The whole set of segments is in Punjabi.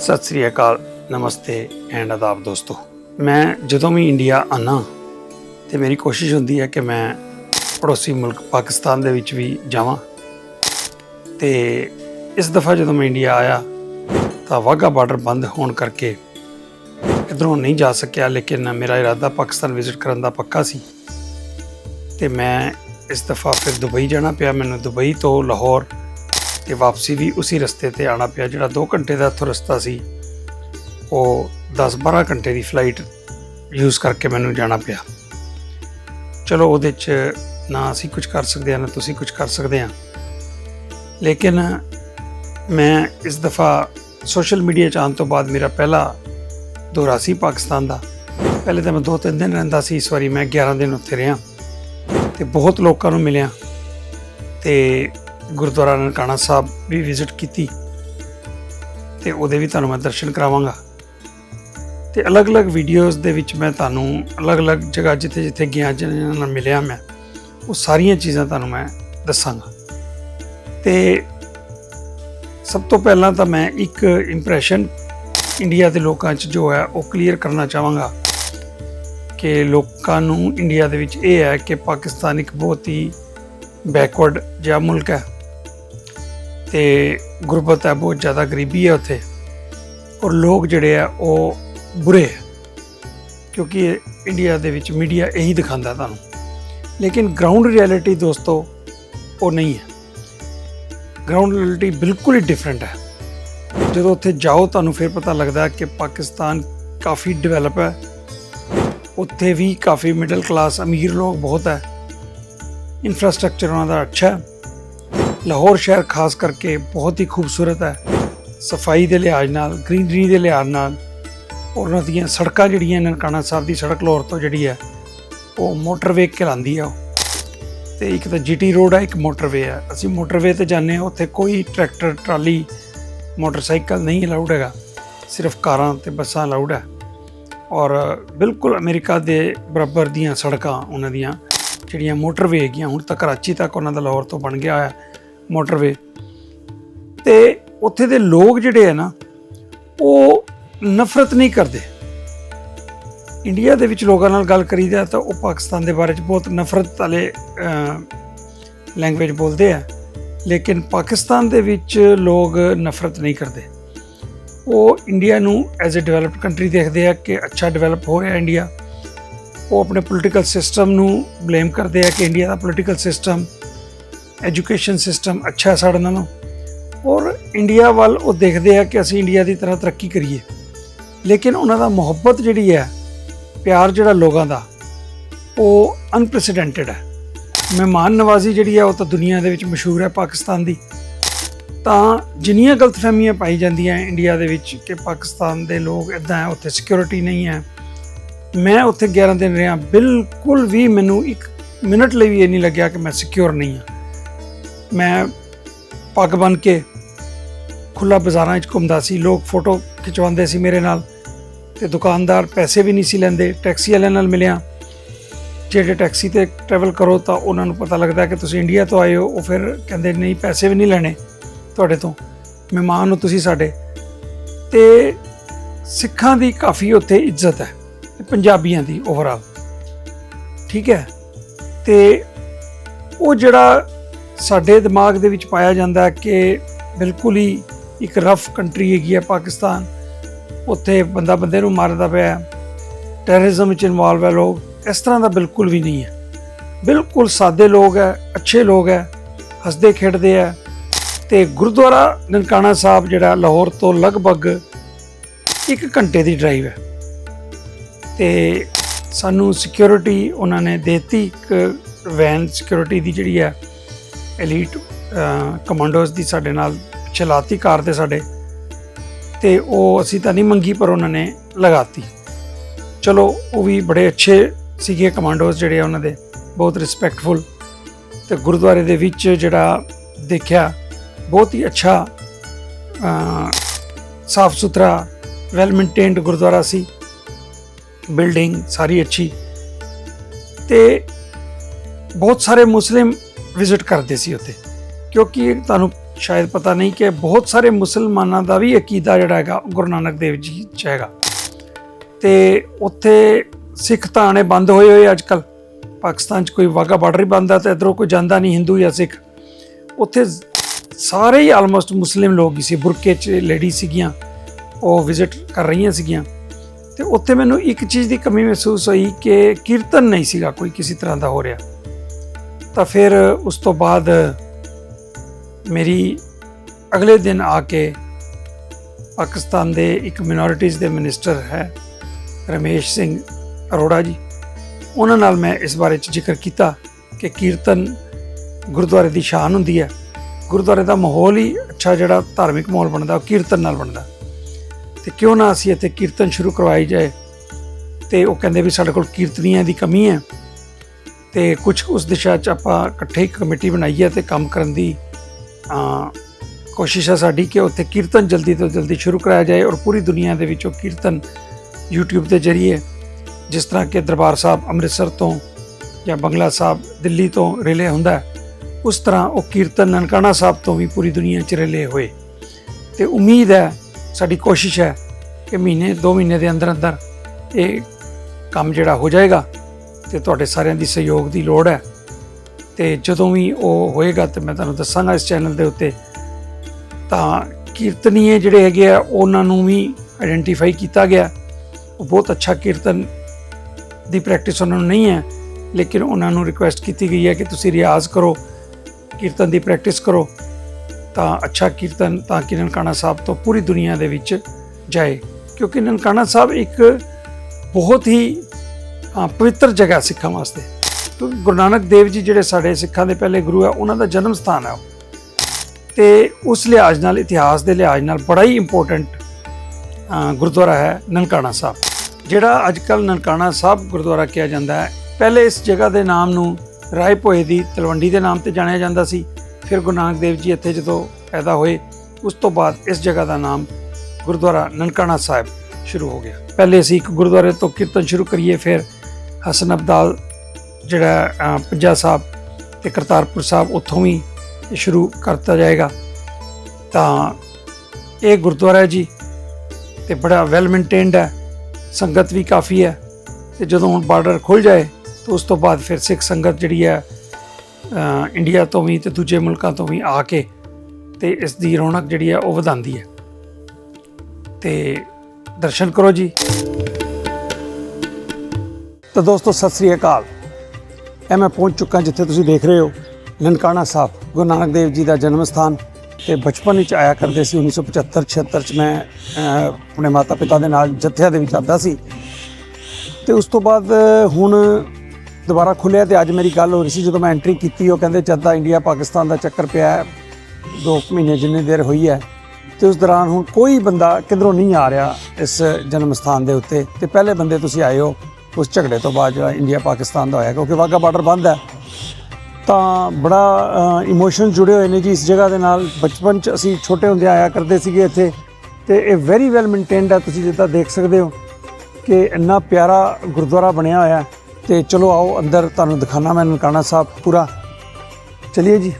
ਸਤਿ ਸ੍ਰੀ ਅਕਾਲ, ਨਮਸਤੇ ਐਂਡ ਆਦਾਬ ਦੋਸਤੋ। ਮੈਂ ਜਦੋਂ ਵੀ ਇੰਡੀਆ ਆਨਾ, ਤੇ ਮੇਰੀ ਕੋਸ਼ਿਸ਼ ਹੁੰਦੀ ਹੈ ਕਿ ਮੈਂ ਪੜੋਸੀ ਮੁਲਕ ਪਾਕਿਸਤਾਨ ਦੇ ਵਿੱਚ ਵੀ ਜਾਵਾਂ। ਤੇ ਇਸ ਦਫਾ ਜਦੋਂ ਮੈਂ ਇੰਡੀਆ ਆਇਆ, ਤਾਂ ਵਾਹਗਾ ਬਾਰਡਰ ਬੰਦ ਹੋਣ ਕਰਕੇ ਇਧਰੋਂ ਨਹੀਂ ਜਾ ਸਕਿਆ, ਲੇਕਿਨ ਮੇਰਾ ਇਰਾਦਾ ਪਾਕਿਸਤਾਨ ਵਿਜ਼ਿਟ ਕਰਨ ਦਾ ਪੱਕਾ ਸੀ। ਤੇ ਮੈਂ ਇਸ ਦਫਾ ਫਿਰ ਦੁਬਈ ਜਾਣਾ ਪਿਆ। ਮੈਨੂੰ ਦੁਬਈ ਤੋਂ ਲਾਹੌਰ ਤੇ ਵਾਪਸੀ ਵੀ ਉਸੇ ਰਸਤੇ ਤੇ ਆਣਾ ਪਿਆ, ਜਿਹੜਾ 2 ਘੰਟੇ ਦਾ ਇੱਥੋਂ ਰਸਤਾ ਸੀ। ਉਹ 10-12 ਘੰਟੇ ਦੀ ਫਲਾਈਟ ਯੂਜ਼ ਕਰਕੇ ਮੈਨੂੰ ਜਾਣਾ ਪਿਆ। ਚਲੋ ਉਹਦੇ 'ਚ ਨਾ ਅਸੀਂ ਕੁਝ ਕਰ ਸਕਦੇ ਹਾਂ, ਨਾ ਤੁਸੀਂ ਕੁਝ ਕਰ ਸਕਦੇ ਹਾਂ। ਲੇਕਿਨ ਮੈਂ ਇਸ ਦਫਾ ਸੋਸ਼ਲ ਮੀਡੀਆ 'ਚ ਆਉਣ ਤੋਂ ਬਾਅਦ ਮੇਰਾ ਪਹਿਲਾ ਦੌਰਾ ਸੀ ਪਾਕਿਸਤਾਨ ਦਾ। ਪਹਿਲੇ ਤਾਂ ਮੈਂ 2-3 ਦਿਨ ਰਹਿੰਦਾ ਸੀ, ਇਸ ਵਾਰੀ ਮੈਂ 11 ਦਿਨ ਉੱਥੇ ਰਿਹਾ। ਤੇ ਬਹੁਤ ਲੋਕਾਂ ਨੂੰ ਮਿਲਿਆ। ਤੇ ਗੁਰਦੁਆਰਾ ਨਨਕਾਣਾ ਸਾਹਿਬ ਵੀ ਵਿਜ਼ਿਟ ਕੀਤੀ ਤੇ ਉਹਦੇ ਵੀ ਤੁਹਾਨੂੰ ਮੈਂ ਦਰਸ਼ਨ ਕਰਾਵਾਂਗਾ। ਤੇ ਅਲੱਗ-ਅਲੱਗ ਵੀਡੀਓਜ਼ ਦੇ ਵਿੱਚ ਮੈਂ ਤੁਹਾਨੂੰ ਅਲੱਗ-ਅਲੱਗ ਜਗ੍ਹਾ ਜਿੱਥੇ ਜਿੱਥੇ ਗਿਆ, ਜਿਹਨਾਂ ਨਾਲ ਮਿਲਿਆ ਮੈਂ, ਉਹ ਸਾਰੀਆਂ ਚੀਜ਼ਾਂ ਤੁਹਾਨੂੰ ਮੈਂ ਦੱਸਾਂਗਾ। ਤੇ ਸਭ ਤੋਂ ਪਹਿਲਾਂ ਤਾਂ ਮੈਂ ਇੱਕ ਇੰਪ੍ਰੈਸ਼ਨ ਇੰਡੀਆ ਦੇ ਲੋਕਾਂ 'ਚ ਜੋ ਹੈ, ਉਹ ਕਲੀਅਰ ਕਰਨਾ ਚਾਹਾਂਗਾ ਕਿ ਲੋਕਾਂ ਨੂੰ ਇੰਡੀਆ ਦੇ ਵਿੱਚ ਇਹ ਹੈ ਕਿ ਪਾਕਿਸਤਾਨ ਇੱਕ ਬਹੁਤ ਹੀ ਬੈਕਵਰਡ ਜਿਹਾ ਮੁਲਕ ਹੈ। ਤੇ ਗੁਰਬਤ ਹੈ, ਬਹੁਤ ਜ਼ਿਆਦਾ ਗਰੀਬੀ ਹੈ ਉੱਥੇ। ਔਰ ਲੋਕ ਜਿਹੜੇ ਆ, ਉਹ ਬੁਰੇ ਹੈ। ਕਿਉਂਕਿ ਇੰਡੀਆ ਦੇ ਵਿੱਚ ਮੀਡੀਆ ਇਹੀ ਦਿਖਾਉਂਦਾ ਤੁਹਾਨੂੰ। ਲੇਕਿਨ ਗਰਾਊਂਡ ਰਿਐਲਿਟੀ ਦੋਸਤੋ, ਉਹ ਨਹੀਂ ਹੈ। ਗਰਾਊਂਡ ਰਿਐਲਿਟੀ ਬਿਲਕੁਲ ਹੀ ਡਿਫਰੈਂਟ ਹੈ। ਜਦੋਂ ਉੱਥੇ ਜਾਓ, ਤੁਹਾਨੂੰ ਫਿਰ ਪਤਾ ਲੱਗਦਾ ਕਿ ਪਾਕਿਸਤਾਨ ਕਾਫੀ ਡਿਵੈਲਪ ਹੈ। ਉੱਥੇ ਵੀ ਕਾਫੀ ਮਿਡਲ ਕਲਾਸ ਅਮੀਰ ਲੋਕ ਬਹੁਤ ਹੈ। ਇਨਫਰਾਸਟ੍ਰਕਚਰ ਉਹਨਾਂ ਦਾ ਅੱਛਾ ਹੈ। ਲਾਹੌਰ ਸ਼ਹਿਰ ਖਾਸ ਕਰਕੇ ਬਹੁਤ ਹੀ ਖੂਬਸੂਰਤ ਹੈ। ਸਫ਼ਾਈ ਦੇ ਲਿਹਾਜ਼ ਨਾਲ, ਗ੍ਰੀਨਰੀ ਦੇ ਲਿਹਾਜ਼ ਨਾਲ, ਉਹਨਾਂ ਦੀਆਂ ਸੜਕਾਂ ਜਿਹੜੀਆਂ ਨਨਕਾਣਾ ਸਾਹਿਬ ਦੀ ਸੜਕ ਲਾਹੌਰ ਤੋਂ ਜਿਹੜੀ ਹੈ, ਉਹ ਮੋਟਰਵੇ ਕਹਿਲਾਉਂਦੀ ਆ ਉਹ। ਤੇ ਇੱਕ ਤਾਂ ਜੀਟੀ ਰੋਡ ਹੈ ਇੱਕ ਮੋਟਰਵੇ ਹੈ ਅਸੀਂ ਮੋਟਰਵੇ ਤੇ ਜਾਂਦੇ ਹਾਂ, ਉੱਥੇ ਕੋਈ ਟਰੈਕਟਰ, ਟਰਾਲੀ, ਮੋਟਰਸਾਈਕਲ ਨਹੀਂ ਅਲਾਉਡ ਹੈਗਾ। ਸਿਰਫ ਕਾਰਾਂ ਤੇ ਬੱਸਾਂ ਅਲਾਉਡ ਹੈ। ਔਰ ਬਿਲਕੁਲ ਅਮਰੀਕਾ ਦੇ ਬਰਾਬਰ ਦੀਆਂ ਸੜਕਾਂ, ਉਹਨਾਂ ਦੀਆਂ, ਜਿਹੜੀਆਂ ਮੋਟਰਵੇ ਹੈਗੀਆਂ, ਹੁਣ ਤੱਕ ਕਰਾਚੀ ਤੱਕ ਉਹਨਾਂ ਦਾ ਲਾਹੌਰ ਤੋਂ ਬਣ ਗਿਆ ਹੋਇਆ ਮੋਟਰਵੇ। ਤੇ ਉੱਥੇ ਦੇ ਲੋਕ ਜਿਹੜੇ ਆ ਨਾ, ਉਹ ਨਫ਼ਰਤ ਨਹੀਂ ਕਰਦੇ। ਇੰਡੀਆ ਦੇ ਵਿੱਚ ਲੋਕਾਂ ਨਾਲ ਗੱਲ ਕਰੀਦਾ ਤਾਂ ਉਹ ਪਾਕਿਸਤਾਨ ਦੇ ਬਾਰੇ ਚ ਬਹੁਤ ਨਫ਼ਰਤ ਵਾਲੇ ਲੈਂਗੁਏਜ ਬੋਲਦੇ ਆ। ਲੇਕਿਨ ਪਾਕਿਸਤਾਨ ਦੇ ਵਿੱਚ ਲੋਕ ਨਫ਼ਰਤ ਨਹੀਂ ਕਰਦੇ। ਉਹ ਇੰਡੀਆ ਨੂੰ ਐਜ਼ ਅ ਡਿਵੈਲਪਡ ਕੰਟਰੀ ਦੇਖਦੇ ਆ ਕਿ ਅੱਛਾ ਡਿਵੈਲਪ ਹੋ ਰਿਹਾ ਇੰਡੀਆ। ਉਹ ਆਪਣੇ ਪੋਲੀਟੀਕਲ ਸਿਸਟਮ ਨੂੰ ਬਲੇਮ ਕਰਦੇ ਆ ਕਿ ਇੰਡੀਆ ਦਾ ਪੋਲੀਟੀਕਲ ਸਿਸਟਮ ਐਜੂਕੇਸ਼ਨ ਸਿਸਟਮ ਅੱਛਾ ਹੈ ਸਾਡੇ ਨਾਲੋਂ। ਔਰ ਇੰਡੀਆ ਵੱਲ ਉਹ ਦੇਖਦੇ ਆ ਕਿ ਅਸੀਂ ਇੰਡੀਆ ਦੀ ਤਰ੍ਹਾਂ ਤਰੱਕੀ ਕਰੀਏ। ਲੇਕਿਨ ਉਹਨਾਂ ਦਾ ਮੁਹੱਬਤ ਜਿਹੜੀ ਹੈ, ਪਿਆਰ ਜਿਹੜਾ ਲੋਕਾਂ ਦਾ, ਉਹ ਅਨਪ੍ਰੈਸੀਡੈਂਟਡ ਹੈ। ਮਹਿਮਾਨ ਨਵਾਜ਼ੀ ਜਿਹੜੀ ਹੈ, ਉਹ ਤਾਂ ਦੁਨੀਆ ਦੇ ਵਿੱਚ ਮਸ਼ਹੂਰ ਹੈ ਪਾਕਿਸਤਾਨ ਦੀ। ਤਾਂ ਜਿੰਨੀਆਂ ਗਲਤਫਹਿਮੀਆਂ ਪਾਈ ਜਾਂਦੀਆਂ ਇੰਡੀਆ ਦੇ ਵਿੱਚ ਕਿ ਪਾਕਿਸਤਾਨ ਦੇ ਲੋਕ ਇਦਾਂ ਹੈ, ਉੱਥੇ ਸਿਕਿਉਰਿਟੀ ਨਹੀਂ ਹੈ। ਮੈਂ ਉੱਥੇ 11 ਦਿਨ ਰਿਹਾ, ਬਿਲਕੁਲ ਵੀ ਮੈਨੂੰ ਇੱਕ ਮਿੰਟ ਲਈ ਵੀ ਇਹ ਨਹੀਂ ਲੱਗਿਆ ਕਿ ਮੈਂ ਸਿਕਿਉਰ ਨਹੀਂ ਹਾਂ। ਮੈਂ ਪੱਗ ਬਨ ਕੇ ਖੁੱਲਾ ਬਾਜ਼ਾਰਾਂ 'ਚ ਘੁੰਮਦਾ ਸੀ। ਲੋਕ ਫੋਟੋ ਖਿਚਵਾਉਂਦੇ ਸੀ ਮੇਰੇ ਨਾਲ ਤੇ ਦੁਕਾਨਦਾਰ ਪੈਸੇ ਵੀ ਨਹੀਂ ਸੀ ਲੈਂਦੇ। ਟੈਕਸੀ ਵਾਲਿਆਂ ਨਾਲ ਮਿਲਿਆ। ਜਿਹੜੇ ਟੈਕਸੀ ਤੇ ਟਰੈਵਲ ਕਰੋ ਤਾਂ ਉਹਨਾਂ ਨੂੰ ਪਤਾ ਲੱਗਦਾ ਕਿ ਤੁਸੀਂ ਇੰਡੀਆ ਤੋਂ ਆਏ ਹੋ। ਉਹ ਫਿਰ ਕਹਿੰਦੇ, ਨਹੀਂ, ਪੈਸੇ ਵੀ ਨਹੀਂ ਲੈਣੇ ਤੁਹਾਡੇ ਤੋਂ। ਮਹਿਮਾਨ ਹੋ ਤੁਸੀਂ ਸਾਡੇ। ਤੇ ਸਿੱਖਾਂ ਦੀ ਕਾਫੀ ਉੱਥੇ ਇੱਜ਼ਤ ਹੈ, ਪੰਜਾਬੀਆਂ ਦੀ ਓਵਰਆਲ ਠੀਕ ਹੈ? ਤੇ ਉਹ ਜਿਹੜਾ ਸਾਡੇ ਦਿਮਾਗ ਦੇ ਵਿੱਚ ਪਾਇਆ ਜਾਂਦਾ ਕਿ ਬਿਲਕੁਲ ਹੀ ਇੱਕ ਰਫ ਕੰਟਰੀ ਹੈਗੀ ਹੈ ਪਾਕਿਸਤਾਨ। ਉੱਥੇ ਬੰਦਾ ਬੰਦੇ ਨੂੰ ਮਾਰਦਾ ਪਿਆ ਟੈਰਰਿਜ਼ਮ ਵਿੱਚ ਇਨਵੋਲਵ ਹੈ ਲੋਕ। ਇਸ ਤਰ੍ਹਾਂ ਦਾ ਬਿਲਕੁਲ ਵੀ ਨਹੀਂ ਹੈ। ਬਿਲਕੁਲ ਸਾਦੇ ਲੋਕ ਹੈ, ਅੱਛੇ ਲੋਕ ਹੈ, ਹੱਸਦੇ ਖੇਡਦੇ ਹੈ। ਤੇ ਗੁਰਦੁਆਰਾ ਨਨਕਾਣਾ ਸਾਹਿਬ ਜਿਹੜਾ ਲਾਹੌਰ ਤੋਂ ਲਗਭਗ 1 ਘੰਟੇ ਦੀ ਡਰਾਈਵ ਹੈ। ਤੇ ਸਾਨੂੰ ਸਿਕਿਉਰਿਟੀ ਉਹਨਾਂ ਨੇ ਦੇਤੀ ਇੱਕ ਵੈਨ ਸਿਕਿਉਰਿਟੀ ਦੀ ਜਿਹੜੀ ਹੈ। ਐਲੀਟ ਕਮਾਂਡੋਜ਼ ਦੀ ਸਾਡੇ ਨਾਲ ਚਲਾਤੀ ਕਾਰ ਤੇ ਸਾਡੇ। ਤੇ ਉਹ ਅਸੀਂ ਤਾਂ ਨਹੀਂ ਮੰਗੀ, ਪਰ ਉਹਨਾਂ ਨੇ ਲਗਾਤੀ। ਚਲੋ, ਉਹ ਵੀ ਬੜੇ ਅੱਛੇ ਸੀਗੇ ਕਮਾਂਡੋਜ਼ ਜਿਹੜੇ ਆ ਉਹਨਾਂ ਦੇ, ਬਹੁਤ ਰਿਸਪੈਕਟਫੁਲ ਤੇ ਗੁਰਦੁਆਰੇ ਦੇ ਵਿੱਚ ਜਿਹੜਾ ਦੇਖਿਆ, ਬਹੁਤ ਹੀ ਅੱਛਾ ਸਾਫ਼ ਸੁਥਰਾ ਵੈਲ ਮੇਨਟੇਨਡ ਗੁਰਦੁਆਰਾ ਸੀ। ਬਿਲਡਿੰਗ ਸਾਰੀ ਅੱਛੀ। ਤੇ ਬਹੁਤ ਸਾਰੇ ਮੁਸਲਿਮ ਵਿਜ਼ਿਟ ਕਰਦੇ ਸੀ ਉੱਥੇ। ਕਿਉਂਕਿ ਤੁਹਾਨੂੰ ਸ਼ਾਇਦ ਪਤਾ ਨਹੀਂ ਕਿ ਬਹੁਤ ਸਾਰੇ ਮੁਸਲਮਾਨਾਂ ਦਾ ਵੀ ਅਕੀਦਾ ਜਿਹੜਾ ਹੈਗਾ, ਗੁਰੂ ਨਾਨਕ ਦੇਵ ਜੀ ਚ ਹੈਗਾ। ਤੇ ਉੱਥੇ ਸਿੱਖ ਤਾਣੇ ਬੰਦ ਹੋਏ ਹੋਏ ਅੱਜ ਕੱਲ ਪਾਕਿਸਤਾਨ ਚ ਕੋਈ ਵਾਗਾ ਬਾਰਡਰ ਹੀ ਬੰਦ ਆ ਤੇ ਇਧਰੋਂ ਕੋਈ ਜਾਂਦਾ ਨਹੀਂ ਹਿੰਦੂ ਜਾਂ ਸਿੱਖ। ਉੱਥੇ ਸਾਰੇ ਹੀ ਆਲਮੋਸਟ ਮੁਸਲਿਮ ਲੋਕ ਹੀ ਸੀ, ਬੁਰਕੇ ਚ ਲੇਡੀ ਸੀਗੀਆਂ, ਉਹ ਵਿਜ਼ਿਟ ਕਰ ਰਹੀਆਂ ਸੀਗੀਆਂ। ਤੇ ਉੱਥੇ ਮੈਨੂੰ ਇੱਕ ਚੀਜ਼ ਦੀ ਕਮੀ ਮਹਿਸੂਸ ਹੋਈ ਕਿ ਕੀਰਤਨ ਨਹੀਂ ਸੀਗਾ ਕੋਈ ਕਿਸੇ ਤਰ੍ਹਾਂ ਦਾ ਹੋ ਰਿਹਾ। ਤਾਂ ਫਿਰ ਉਸ ਤੋਂ ਬਾਅਦ ਮੇਰੀ ਅਗਲੇ ਦਿਨ ਆ ਕੇ ਪਾਕਿਸਤਾਨ ਦੇ ਇੱਕ ਮਿਨੋਰਿਟੀਜ਼ ਦੇ ਮਿਨਿਸਟਰ ਹੈ ਰਮੇਸ਼ ਸਿੰਘ ਅਰੋੜਾ ਜੀ। ਉਹਨਾਂ ਨਾਲ ਮੈਂ ਇਸ ਬਾਰੇ ਚ ਜ਼ਿਕਰ ਕੀਤਾ ਕਿ ਕੀਰਤਨ ਗੁਰਦੁਆਰੇ ਦੀ ਸ਼ਾਨ ਹੁੰਦੀ ਹੈ। ਗੁਰਦੁਆਰੇ ਦਾ ਮਾਹੌਲ ਹੀ ਅੱਛਾ ਜਿਹੜਾ ਧਾਰਮਿਕ ਮਾਹੌਲ ਬਣਦਾ, ਉਹ ਕੀਰਤਨ ਨਾਲ ਬਣਦਾ। ਤੇ ਕਿਉਂ ਨਾ ਅਸੀਂ ਇੱਥੇ ਕੀਰਤਨ ਸ਼ੁਰੂ ਕਰਵਾਈ ਜਾਏ ਤੇ ਉਹ ਕਹਿੰਦੇ ਵੀ ਸਾਡੇ ਕੋਲ ਕੀਰਤਨੀਆਂ ਦੀ ਕਮੀ ਹੈ। ਤੇ ਕੁਝ ਉਸ ਦਿਸ਼ਾ 'ਚ ਆਪਾਂ ਇਕੱਠੇ ਕਮੇਟੀ ਬਣਾਈ ਹੈ ਤੇ ਕੰਮ ਕਰਨ ਦੀ ਕੋਸ਼ਿਸ਼ ਹੈ ਸਾਡੀ ਕਿ ਉੱਥੇ ਕੀਰਤਨ ਜਲਦੀ ਤੋਂ ਜਲਦੀ ਸ਼ੁਰੂ ਕਰਾਇਆ ਜਾਏ ਔਰ ਪੂਰੀ ਦੁਨੀਆ ਦੇ ਵਿੱਚ ਉਹ ਕੀਰਤਨ YouTube ਦੇ ਜ਼ਰੀਏ, ਜਿਸ ਤਰ੍ਹਾਂ ਕਿ ਦਰਬਾਰ ਸਾਹਿਬ ਅੰਮ੍ਰਿਤਸਰ ਤੋਂ ਜਾਂ ਬੰਗਲਾ ਸਾਹਿਬ ਦਿੱਲੀ ਤੋਂ ਰਿਲੇ ਹੁੰਦਾ ਉਸ ਤਰ੍ਹਾਂ ਉਹ ਕੀਰਤਨ ਨਨਕਾਣਾ ਸਾਹਿਬ ਤੋਂ ਵੀ ਪੂਰੀ ਦੁਨੀਆ 'ਚ ਰਿਲੇ ਹੋਏ। ਤੇ ਉਮੀਦ ਹੈ, ਸਾਡੀ ਕੋਸ਼ਿਸ਼ ਹੈ ਕਿ ਮਹੀਨੇ 2 ਮਹੀਨੇ ਦੇ ਅੰਦਰ ਅੰਦਰ ਇਹ ਕੰਮ ਜਿਹੜਾ ਹੋ ਜਾਏਗਾ। ਤੇ ਤੁਹਾਡੇ ਸਾਰਿਆਂ ਦੀ ਸਹਿਯੋਗ ਦੀ ਲੋੜ ਹੈ। ਤੇ ਜਦੋਂ ਵੀ ਉਹ ਹੋਏਗਾ ਤੇ ਮੈਂ ਤੁਹਾਨੂੰ ਦੱਸਾਂਗਾ ਇਸ ਚੈਨਲ ਦੇ ਉੱਤੇ। ਤਾਂ ਕੀਰਤਨੀਏ ਜਿਹੜੇ ਹੈਗੇ ਆ, ਉਹਨਾਂ ਨੂੰ ਵੀ ਆਇਡੈਂਟੀਫਾਈ ਕੀਤਾ ਗਿਆ। ਉਹ ਬਹੁਤ ਅੱਛਾ ਕੀਰਤਨ ਦੀ ਪ੍ਰੈਕਟਿਸ ਉਹਨਾਂ ਨੂੰ ਨਹੀਂ ਹੈ, ਲੇਕਿਨ ਉਹਨਾਂ ਨੂੰ ਰਿਕੁਐਸਟ ਕੀਤੀ ਗਈ ਹੈ ਕਿ ਤੁਸੀਂ ਰਿਆਜ਼ ਕਰੋ, ਕੀਰਤਨ ਦੀ ਪ੍ਰੈਕਟਿਸ ਕਰੋ। ਤਾਂ ਅੱਛਾ ਕੀਰਤਨ ਤਾਂ ਕਿ ਨਨਕਾਣਾ ਸਾਹਿਬ ਤੋਂ ਪੂਰੀ ਦੁਨੀਆ ਦੇ ਵਿੱਚ ਜਾਏ। ਕਿਉਂਕਿ ਨਨਕਾਣਾ ਸਾਹਿਬ ਇੱਕ ਬਹੁਤ ਹੀ ਅ, ਪਵਿੱਤਰ ਜਗ੍ਹਾ ਸਿੱਖਾਂ ਵਾਸਤੇ। ਕਿਉਂਕਿ ਗੁਰੂ ਨਾਨਕ ਦੇਵ ਜੀ ਜਿਹੜੇ ਸਾਡੇ ਸਿੱਖਾਂ ਦੇ ਪਹਿਲੇ ਗੁਰੂ ਆ ਉਹਨਾਂ ਦਾ ਜਨਮ ਸਥਾਨ ਹੈ ਉਹ। ਤੇ ਉਸ ਲਿਹਾਜ਼ ਨਾਲ ਇਤਿਹਾਸ ਦੇ ਲਿਹਾਜ਼ ਨਾਲ ਬੜਾ ਹੀ ਇੰਪੋਰਟੈਂਟ ਗੁਰਦੁਆਰਾ ਹੈ ਨਨਕਾਣਾ ਸਾਹਿਬ। ਜਿਹੜਾ ਅੱਜ ਕੱਲ ਨਨਕਾਣਾ ਸਾਹਿਬ ਗੁਰਦੁਆਰਾ ਕਿਹਾ ਜਾਂਦਾ ਹੈ। ਪਹਿਲੇ ਇਸ ਜਗ੍ਹਾ ਦੇ ਨਾਮ ਨੂੰ ਰਾਏ ਭੋਏ ਦੀ ਤਲਵੰਡੀ ਦੇ ਨਾਮ ਤੇ ਜਾਣਿਆ ਜਾਂਦਾ ਸੀ। ਫਿਰ ਗੁਰੂ ਨਾਨਕ ਦੇਵ ਜੀ ਇੱਥੇ ਜਦੋਂ ਪੈਦਾ ਹੋਏ ਉਸ ਤੋਂ ਬਾਅਦ ਇਸ ਜਗ੍ਹਾ ਦਾ ਨਾਮ ਗੁਰਦੁਆਰਾ ਨਨਕਾਣਾ ਸਾਹਿਬ ਸ਼ੁਰੂ ਹੋ ਗਿਆ। ਪਹਿਲੇ ਅਸੀਂ ਇੱਕ ਗੁਰਦੁਆਰੇ ਤੋਂ ਕੀਰਤਨ ਸ਼ੁਰੂ ਕਰੀਏ ਫਿਰ ਹਸਨ ਅਬਦਾਲ ਜਿਹੜਾ ਪੰਜਾ ਸਾਹਿਬ ਤੇ ਕਰਤਾਰਪੁਰ ਸਾਹਿਬ ਉੱਥੋਂ ਵੀ ਇਹ ਸ਼ੁਰੂ ਕਰਤਾ ਜਾਏਗਾ। ਤਾਂ ਇਹ ਗੁਰਦੁਆਰਾ ਹੈ ਜੀ ਤੇ ਬੜਾ ਵੈਲ ਮੇਨਟੇਨਡ ਹੈ, ਸੰਗਤ ਵੀ ਕਾਫੀ ਹੈ ਤੇ ਜਦੋਂ ਹੁਣ ਬਾਰਡਰ ਖੁੱਲ ਜਾਏ ਤਾਂ ਉਸ ਤੋਂ ਬਾਅਦ ਫਿਰ ਸਿੱਖ ਸੰਗਤ ਜਿਹੜੀ ਹੈ ਇੰਡੀਆ ਤੋਂ ਵੀ ਤੇ ਦੂਜੇ ਮੁਲਕਾਂ ਤੋਂ ਵੀ ਆ ਕੇ ਤੇ ਇਸ ਦੀ ਰੌਣਕ ਜਿਹੜੀ ਹੈ ਉਹ ਵਧਾਉਂਦੀ ਹੈ। ਤੇ ਦਰਸ਼ਨ ਕਰੋ ਜੀ। ਤਾਂ ਦੋਸਤੋ ਸਤਿ ਸ੍ਰੀ ਅਕਾਲ। ਇਹ ਮੈਂ ਪਹੁੰਚ ਚੁੱਕਾ ਜਿੱਥੇ ਤੁਸੀਂ ਦੇਖ ਰਹੇ ਹੋ ਨਨਕਾਣਾ ਸਾਹਿਬ ਗੁਰੂ ਨਾਨਕ ਦੇਵ ਜੀ ਦਾ ਜਨਮ ਸਥਾਨ। ਤੇ ਬਚਪਨ ਵਿੱਚ ਆਇਆ ਕਰਦੇ ਸੀ 1975 76 ਚ ਮੈਂ ਆਪਣੇ ਮਾਤਾ ਪਿਤਾ ਦੇ ਨਾਲ ਜੱਥਿਆਂ ਦੇ ਵਿੱਚ ਆਉਂਦਾ ਸੀ। ਤੇ ਉਸ ਤੋਂ ਬਾਅਦ ਹੁਣ ਦੁਬਾਰਾ ਖੁੱਲਿਆ ਤੇ ਅੱਜ ਮੇਰੀ ਗੱਲ ਹੋ ਰਹੀ ਸੀ। ਜਦੋਂ ਮੈਂ ਐਂਟਰੀ ਕੀਤੀ ਉਹ ਕਹਿੰਦੇ ਜਦ ਦਾ ਇੰਡੀਆ ਪਾਕਿਸਤਾਨ ਦਾ ਚੱਕਰ ਪਿਆ ਹੈ, ਦੋ ਮਹੀਨੇ ਜਿੰਨੀ ਦੇਰ ਹੋਈ ਹੈ। ਤੇ ਉਸ ਦੌਰਾਨ ਹੁਣ ਕੋਈ ਬੰਦਾ ਕਿਧਰੋਂ ਨਹੀਂ ਆ ਰਿਹਾ ਇਸ ਜਨਮ ਸਥਾਨ ਦੇ ਉੱਤੇ। ਤੇ ਪਹਿਲੇ ਬੰਦੇ ਤੁਸੀਂ ਆਏ ਹੋ ਉਸ ਝਗੜੇ ਤੋਂ ਬਾਅਦ ਜਿਹੜਾ ਇੰਡੀਆ ਪਾਕਿਸਤਾਨ ਦਾ ਹੋਇਆ, ਕਿਉਂਕਿ ਵਾਗਾ ਬਾਰਡਰ ਬੰਦ ਹੈ, ਤਾਂ ਬੜਾ ਇਮੋਸ਼ਨ ਜੁੜੇ ਹੋਏ ਨੇ ਜੀ ਇਸ ਜਗ੍ਹਾ ਦੇ ਨਾਲ। ਬਚਪਨ ਚ ਅਸੀਂ ਛੋਟੇ ਹੁੰਦੇ ਆਇਆ ਕਰਦੇ ਸੀਗੇ ਇੱਥੇ, ਤੇ ਇਹ ਵੈਰੀ ਵੈਲ ਮੇਨਟੇਨਡ ਹੈ, ਤੁਸੀਂ ਜਿੱਦਾਂ ਦੇਖ ਸਕਦੇ ਹੋ ਕਿ ਇੰਨਾ ਪਿਆਰਾ ਗੁਰਦੁਆਰਾ ਬਣਿਆ ਹੋਇਆ ਹੈ। ਤੇ ਚਲੋ ਆਓ ਅੰਦਰ ਤੁਹਾਨੂੰ ਦਿਖਾਣਾ ਮੈਂ ਨਨਕਾਣਾ ਸਾਹਿਬ ਪੂਰਾ। ਚਲਿਏ ਜੀ।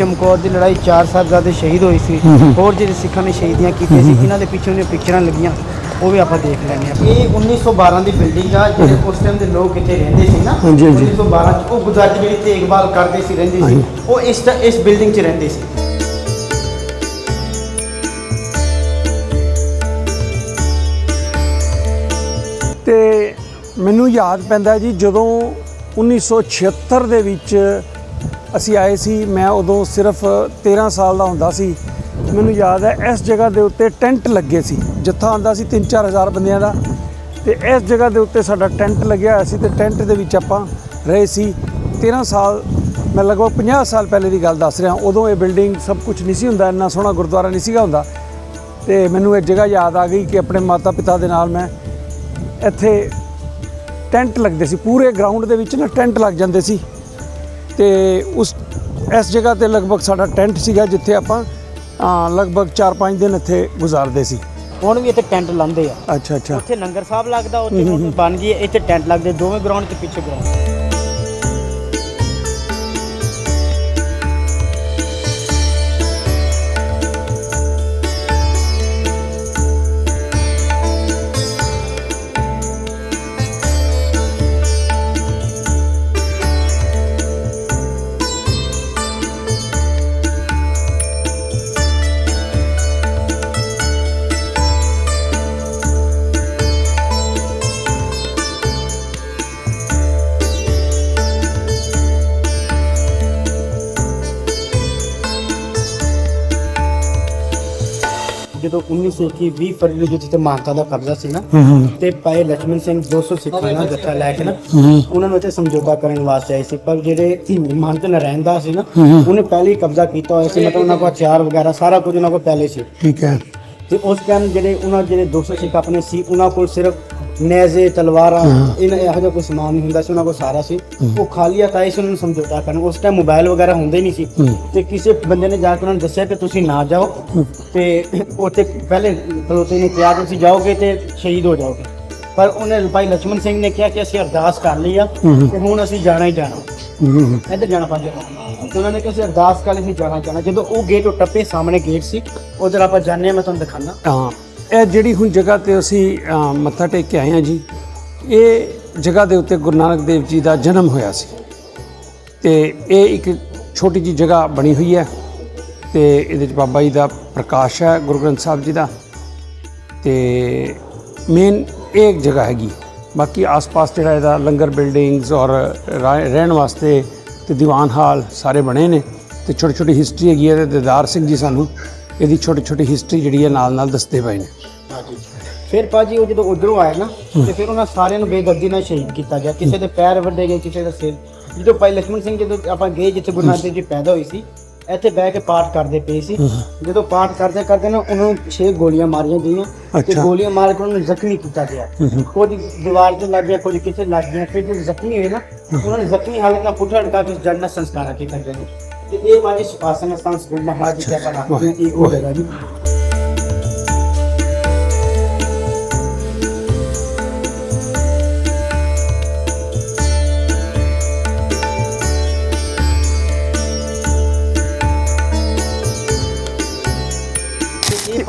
ਚਮਕੌਰ ਦੀ ਲੜਾਈ ਚਾਰ ਸਾਹਿਬਜ਼ਾਦੇ ਸ਼ਹੀਦ ਹੋਏ ਸੀ। ਹੋਰ ਜਿਹੜੇ ਸਿੱਖਾਂ ਨੇ ਸ਼ਹੀਦੀਆਂ ਕੀਤੀਆਂ ਸੀ ਇਹਨਾਂ ਦੇ ਪਿੱਛੇ ਉਹਦੀਆਂ ਪਿਕਚਰਾਂ ਲੱਗੀਆਂ ਉਹ ਵੀ ਆਪਾਂ ਦੇਖ ਲੈਂਦੇ ਆ ਇਹ 1912 ਦੀ ਬਿਲਡਿੰਗ ਆ ਜਿਹੜੇ ਉਸ ਟਾਈਮ ਦੇ ਲੋਕ ਇੱਥੇ ਰਹਿੰਦੇ ਸੀ ਨਾ ਹਾਂਜੀ, ਹਾਂਜੀ। 1912 ਚ ਉਹ ਗੁਜਰਾਤ ਜਿਹੜੀ ਦੇਖਭਾਲ ਕਰਦੇ ਸੀ ਰਹਿੰਦੇ ਸੀ। ਉਹ ਇਸ ਇਸ ਬਿਲਡਿੰਗ 'ਚ ਰਹਿੰਦੇ ਸੀ। ਤੇ ਮੈਨੂੰ ਯਾਦ ਪੈਂਦਾ ਜੀ ਜਦੋਂ 1976 ਦੇ ਵਿੱਚ ਅਸੀਂ ਆਏ ਸੀ, ਮੈਂ ਉਦੋਂ ਸਿਰਫ 13 ਸਾਲ ਦਾ ਹੁੰਦਾ ਸੀ। ਮੈਨੂੰ ਯਾਦ ਹੈ, ਇਸ ਜਗ੍ਹਾ ਦੇ ਉੱਤੇ ਟੈਂਟ ਲੱਗੇ ਸੀ। ਜੱਥਾ ਆਂਦਾ ਸੀ 3-4 ਹਜ਼ਾਰ ਬੰਦਿਆਂ ਦਾ। ਤੇ ਇਸ ਜਗ੍ਹਾ ਦੇ ਉੱਤੇ ਸਾਡਾ ਟੈਂਟ ਲੱਗਿਆ ਹੋਇਆ ਸੀ ਤੇ ਟੈਂਟ ਦੇ ਵਿੱਚ ਆਪਾਂ ਰਹੇ ਸੀ। 13 ਸਾਲ, ਮੈਂ ਲਗਭਗ 50 ਸਾਲ ਪਹਿਲੇ ਦੀ ਗੱਲ ਦੱਸ ਰਿਹਾ। ਉਦੋਂ ਇਹ ਬਿਲਡਿੰਗ ਸਭ ਕੁਝ ਨਹੀਂ ਸੀ ਹੁੰਦਾ, ਇੰਨਾ ਸੋਹਣਾ ਗੁਰਦੁਆਰਾ ਨਹੀਂ ਸੀਗਾ ਹੁੰਦਾ। ਤੇ ਮੈਨੂੰ ਇਹ ਜਗ੍ਹਾ ਯਾਦ ਆ ਗਈ ਕਿ ਆਪਣੇ ਮਾਤਾ ਪਿਤਾ ਦੇ ਨਾਲ ਮੈਂ ਇੱਥੇ ਟੈਂਟ ਲੱਗਦੇ ਸੀ। ਪੂਰੇ ਗਰਾਊਂਡ ਦੇ ਵਿੱਚ ਨਾ ਟੈਂਟ ਲੱਗ ਜਾਂਦੇ ਸੀ। ਤੇ ਉਸ ਇਸ ਜਗ੍ਹਾ ਤੇ ਲਗਭਗ ਸਾਡਾ ਟੈਂਟ ਸੀਗਾ ਜਿੱਥੇ ਆਪਾਂ ਲਗਭਗ 4-5 ਦਿਨ ਇੱਥੇ ਗੁਜ਼ਾਰਦੇ ਸੀ। ਹੁਣ ਵੀ ਇੱਥੇ ਟੈਂਟ ਲਾਉਂਦੇ ਆ। ਅੱਛਾ ਅੱਛਾ। ਉੱਥੇ ਲੰਗਰ ਸਾਹਿਬ ਲੱਗਦਾ ਉੱਥੇ ਬਣ ਗਈ ਇੱਥੇ ਟੈਂਟ ਲੱਗਦੇ ਦੋਵੇਂ ਗਰਾਊਂਡ ਤੇ ਪਿੱਛੇ ਗਰਾਊਂਡ 1921 ਫਰਵਰੀ ਨੂੰ ਜਿੱਥੇ ਮਾਨਤਾ ਦਾ ਕਬਜ਼ਾ ਸੀ ਨਾ ਤੇ ਭਾਈ ਲక్ష్ਮਣ ਸਿੰਘ 200 ਸਿੱਖਾਂ ਦਾ ਜੱਥਾ ਲੈ ਕੇ ਨਾ ਉਹਨਾਂ ਨੂੰ ਇੱਥੇ ਸਮਝੌਤਾ ਕਰਨ ਵਾਸਤੇ ਆਏ ਸੀ। ਪਰ ਜਿਹੜੇ ਮਹੰਤ ਨਰੈਣ ਦਾ ਸੀ ਨਾ ਉਹਨੇ ਪਹਿਲੇ ਹੀ ਕਬਜ਼ਾ ਕੀਤਾ ਹੋਇਆ ਸੀ। ਮਤਲਬ ਉਹਨਾਂ ਕੋਲ ਹਥਿਆਰ ਵਗੈਰਾ ਸਾਰਾ ਕੁਝ ਉਹਨਾਂ ਕੋਲ ਪਹਿਲੇ ਸੀ। ਠੀਕ ਹੈ। ਤੇ ਉਸ ਟਾਈਮ ਜਿਹੜੇ ਉਹਨਾਂ ਜਿਹੜੇ 200 ਸਿੱਖ ਆਪਣੇ ਸੀ ਉਹਨਾਂ ਕੋਲ ਸਿਰਫ ਨੈਜ਼ੇ ਤਲਵਾਰਾਂ ਇਹਨਾਂ ਇਹੋ ਜਿਹਾ ਕੋਈ ਸਮਾਨ ਨਹੀਂ ਹੁੰਦਾ ਸੀ ਉਹਨਾਂ ਕੋਲ ਸਾਰਾ ਸੀ। ਉਹ ਖਾਲੀ ਆਤਾਈ ਸੀ ਉਹਨਾਂ ਨੂੰ ਸਮਝੌਤਾ ਕਰਨ। ਉਸ ਟਾਈਮ ਮੋਬਾਈਲ ਵਗੈਰਾ ਹੁੰਦੇ ਨਹੀਂ ਸੀ। ਤੇ ਕਿਸੇ ਬੰਦੇ ਨੇ ਜਾ ਕੇ ਉਹਨਾਂ ਨੂੰ ਦੱਸਿਆ ਕਿ ਤੁਸੀਂ ਨਾ ਜਾਓ ਤੇ ਉੱਥੇ ਪਹਿਲੇ ਖਲੋਤੇ ਨੇ ਕਿਹਾ ਤੁਸੀਂ ਜਾਓਗੇ ਤੇ ਸ਼ਹੀਦ ਹੋ ਜਾਓਗੇ। ਪਰ ਉਹਨੇ ਭਾਈ ਲక్ష్మణ ਸਿੰਘ ਨੇ ਕਿਹਾ ਕਿ ਅਸੀਂ ਅਰਦਾਸ ਕਰ ਲਈ ਆ ਤੇ ਹੁਣ ਅਸੀਂ ਜਾਣਾ ਹੀ ਜਾਣਾ। ਇੱਧਰ ਜਾਣਾ ਪੰਜ ਤੇ ਉਹਨਾਂ ਨੇ ਕਿਹਾ ਅਸੀਂ ਅਰਦਾਸ ਕਰ ਲਈ ਅਸੀਂ ਜਾਣਾ ਜਦੋਂ ਉਹ ਗੇਟ ਉਹ ਟੱਪੇ ਸਾਹਮਣੇ ਗੇਟ ਸੀ ਉਧਰ ਆਪਾਂ ਜਾਂਦੇ ਹਾਂ ਮੈਂ ਤੁਹਾਨੂੰ ਦਿਖਾਣਾ ਹਾਂ ਇਹ ਜਿਹੜੀ ਹੁਣ ਜਗ੍ਹਾ ਤੇ ਅਸੀਂ ਅ, ਮੱਥਾ ਟੇਕ ਕੇ ਆਏ ਹਾਂ ਜੀ ਇਹ ਜਗ੍ਹਾ ਦੇ ਉੱਤੇ ਗੁਰੂ ਨਾਨਕ ਦੇਵ ਜੀ ਦਾ ਜਨਮ ਹੋਇਆ ਸੀ। ਤੇ ਇਹ ਇੱਕ ਛੋਟੀ ਜੀ ਜਗ੍ਹਾ ਬਣੀ ਹੋਈ ਹੈ ਤੇ ਇਹਦੇ 'ਚ ਬਾਬਾ ਜੀ ਦਾ ਪ੍ਰਕਾਸ਼ ਹੈ ਗੁਰੂ ਗ੍ਰੰਥ ਸਾਹਿਬ ਜੀ ਦਾ। ਤੇ ਮੇਨ ਇਹ ਜਗ੍ਹਾ ਹੈਗੀ। ਬਾਕੀ ਆਸ-ਪਾਸ ਜਿਹੜਾ ਇਹਦਾ ਲੰਗਰ ਬਿਲਡਿੰਗਸ ਔਰ ਰਾ- ਰਹਿਣ ਵਾਸਤੇ ਤੇ ਦੀਵਾਨ ਹਾਲ ਸਾਰੇ ਬਣੇ ਨੇ ਤੇ ਛੋਟੀ ਛੋਟੀ ਹਿਸਟਰੀ ਹੈਗੀ ਹੈ ਤੇ ਸਿੰਘ ਜੀ ਸਾਨੂੰ ਇਹਦੀ ਛੋਟੀ ਛੋਟੀ ਹਿਸਟਰੀ ਜਿਹੜੀ ਹੈ ਨਾਲ ਨਾਲ ਦੱਸਦੇ ਪਏ ਨੇ। ਫਿਰ ਪਾਜੀ ਉਹ ਜਦੋਂ ਉਧਰੋਂ ਆਏ ਨਾ ਤੇ ਫਿਰ ਉਹਨਾਂ ਸਾਰਿਆਂ ਨੂੰ ਬੇਗਰਦੀ ਨਾਲ ਸ਼ਹੀਦ ਕੀਤਾ ਗਿਆ। ਕਿਸੇ ਦੇ ਪੈਰ ਵੱਢੇ ਗਏ ਕਿਸੇ ਦਾ ਸਿਰ। ਜਦੋਂ ਭਾਈ ਲਖਮਣ ਸਿੰਘ ਜਦੋਂ ਆਪਾਂ ਗਏ ਜਿੱਥੇ ਗੁਰੂ ਨਾਨਕ ਦੇਵ ਜੀ ਪੈਦਾ ਹੋਈ ਸੀ ਇੱਥੇ ਬਹਿ ਕੇ ਪਾਠ ਕਰਦੇ ਪਏ ਸੀ। ਜਦੋਂ ਪਾਠ ਕਰਦੇ ਕਰਦੇ ਨਾ ਉਹਨਾਂ ਨੂੰ 6 ਗੋਲੀਆਂ ਮਾਰੀਆਂ ਗਈਆਂ। ਤੇ। ਗੋਲੀਆਂ ਮਾਰ ਕੇ ਉਹਨਾਂ ਨੂੰ ਜ਼ਖਮੀ ਕੀਤਾ ਗਿਆ। ਕੁਝ ਦੀਵਾਰ ਤੇ ਲੱਗ ਗਿਆ ਕੁਝ ਕਿਸੇ ਲੱਗ ਗਿਆ। ਫਿਰ ਜਦੋਂ ਜ਼ਖਮੀ ਹੋਏ ਨਾ ਉਹਨਾਂ ਨੇ ਜ਼ਖਮੀ ਹਾਲਤ ਨਾਲ ਪੁੱਠਾ ਢਕਾ ਕੇ ਜਨਮ ਸੰਸਕਾਰ ਕੀਤਾ ਗਿਆ ਤੇ ਇਹ ਵਾਲੀ ਸੁਪਾਸਨ ਸਥਾਨ ਸਕੂਲ ਮਹਾਰਾਜ ਜੀ ਦਾ ਬਣਾ ਇਹ ਉਹ ਜਗ੍ਹਾ ਜੀ।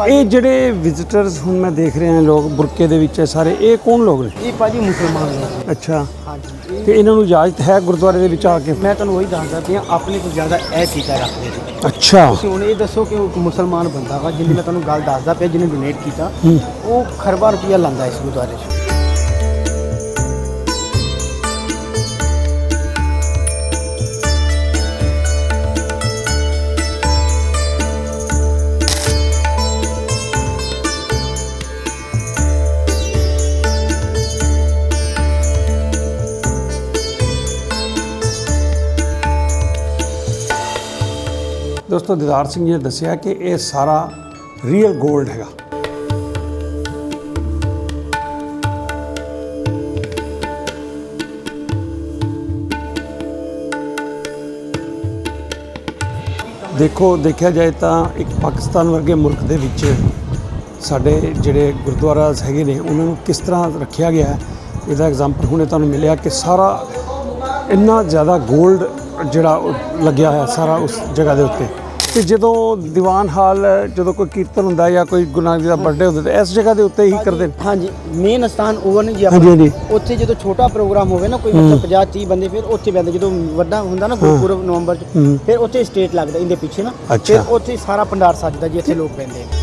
ਭਾਜੀ? ਇਹ ਜਿਹੜੇ ਵਿਜ਼ਿਟਰਸ ਹੁਣ ਮੈਂ ਦੇਖ ਰਿਹਾ ਹਾਂ ਲੋਕ ਬੁਰਕੇ ਦੇ ਵਿੱਚ ਹੈ ਸਾਰੇ ਇਹ ਕੌਣ ਲੋਕ ਨੇ? ਇਹ ਭਾਜੀ ਮੁਸਲਮਾਨ ਲੋਕ ਅੱਛਾ। ਹਾਂਜੀ। ਤੇ ਇਹਨਾਂ ਨੂੰ ਇਜਾਜ਼ਤ ਹੈ ਗੁਰਦੁਆਰੇ ਦੇ ਵਿੱਚ ਆ ਕੇ? ਮੈਂ ਤੁਹਾਨੂੰ ਉਹੀ ਦੱਸਦਾ ਪਿਆ ਆਪਣੇ ਤੋਂ ਜ਼ਿਆਦਾ ਇਹ ਚੀਜ਼ਾਂ ਰੱਖਦੇ ਨੇ ਅੱਛਾ। ਤੁਸੀਂ ਹੁਣ ਇਹ ਦੱਸੋ ਕਿ ਉਹ ਮੁਸਲਮਾਨ ਬੰਦਾ ਵਾ ਜਿਹਨੇ ਮੈਂ ਤੁਹਾਨੂੰ ਗੱਲ ਦੱਸਦਾ ਪਿਆ ਜਿਹਨੇ ਡੋਨੇਟ ਕੀਤਾ। ਉਹ ਖਰਬਾ ਰੁਪਇਆ ਲਾਂਦਾ ਇਸ ਗੁਰਦੁਆਰੇ 'ਚ। ਦੋਸਤੋ ਦਿਦਾਰ ਸਿੰਘ ਜੀ ਨੇ ਦੱਸਿਆ ਕਿ ਇਹ ਸਾਰਾ ਰੀਅਲ 골ਡ ਹੈਗਾ। ਦੇਖੋ, ਦੇਖਿਆ ਜਾਏ ਤਾਂ ਇੱਕ ਪਾਕਿਸਤਾਨ ਵਰਗੇ ਮੁਲਕ ਦੇ ਵਿੱਚ ਸਾਡੇ ਜਿਹੜੇ ਗੁਰਦੁਆਰਾ ਹੈਗੇ ਨੇ, ਉਹਨਾਂ ਨੂੰ ਕਿਸ ਤਰ੍ਹਾਂ ਰੱਖਿਆ ਗਿਆ ਇਹਦਾ ਐਗਜ਼ਾਮਪਲ ਹੁਣੇ ਤੁਹਾਨੂੰ ਮਿਲਿਆ ਕਿ ਸਾਰਾ ਇੰਨਾ ਜ਼ਿਆਦਾ 골ਡ ਜਿਹੜਾ ਉਹ ਲੱਗਿਆ ਹੋਇਆ, ਸਾਰਾ ਉਸ ਜਗ੍ਹਾ ਦੇ ਉੱਤੇ। ਤੇ ਜਦੋਂ ਦੀਵਾਨ ਹਾਲ ਜਦੋਂ ਕੋਈ ਕੀਰਤਨ ਹੁੰਦਾ ਜਾਂ ਕੋਈ ਗੁਰੂ ਜੀ ਦਾ ਬਰਥਡੇ ਹੁੰਦਾ ਤੇ ਇਸ ਜਗ੍ਹਾ ਦੇ ਉੱਤੇ ਹੀ ਕਰਦੇ ਨੇ ਹਾਂਜੀ ਮੇਨ ਸਥਾਨ ਉਹ ਨਹੀਂ ਜੀ ਹਾਂਜੀ। ਉੱਥੇ ਜਦੋਂ ਛੋਟਾ ਪ੍ਰੋਗਰਾਮ ਹੋਵੇ ਨਾ ਕੋਈ ਮਤਲਬ 50 30 ਬੰਦੇ ਫਿਰ ਉੱਥੇ ਬੈਠਦੇ ਜਦੋਂ ਵੱਡਾ ਹੁੰਦਾ ਨਾ ਗੁਰਪੁਰਬ ਨਵੰਬਰ ਚ। ਫਿਰ ਉੱਥੇ ਸਟੇਟ ਲੱਗਦਾ ਇਹਦੇ ਪਿੱਛੇ ਨਾ। ਫਿਰ ਉੱਥੇ ਸਾਰਾ ਭੰਡਾਰ ਸੱਜਦਾ ਜੀ ਇੱਥੇ ਲੋਕ ਪੈਂਦੇ ਨੇ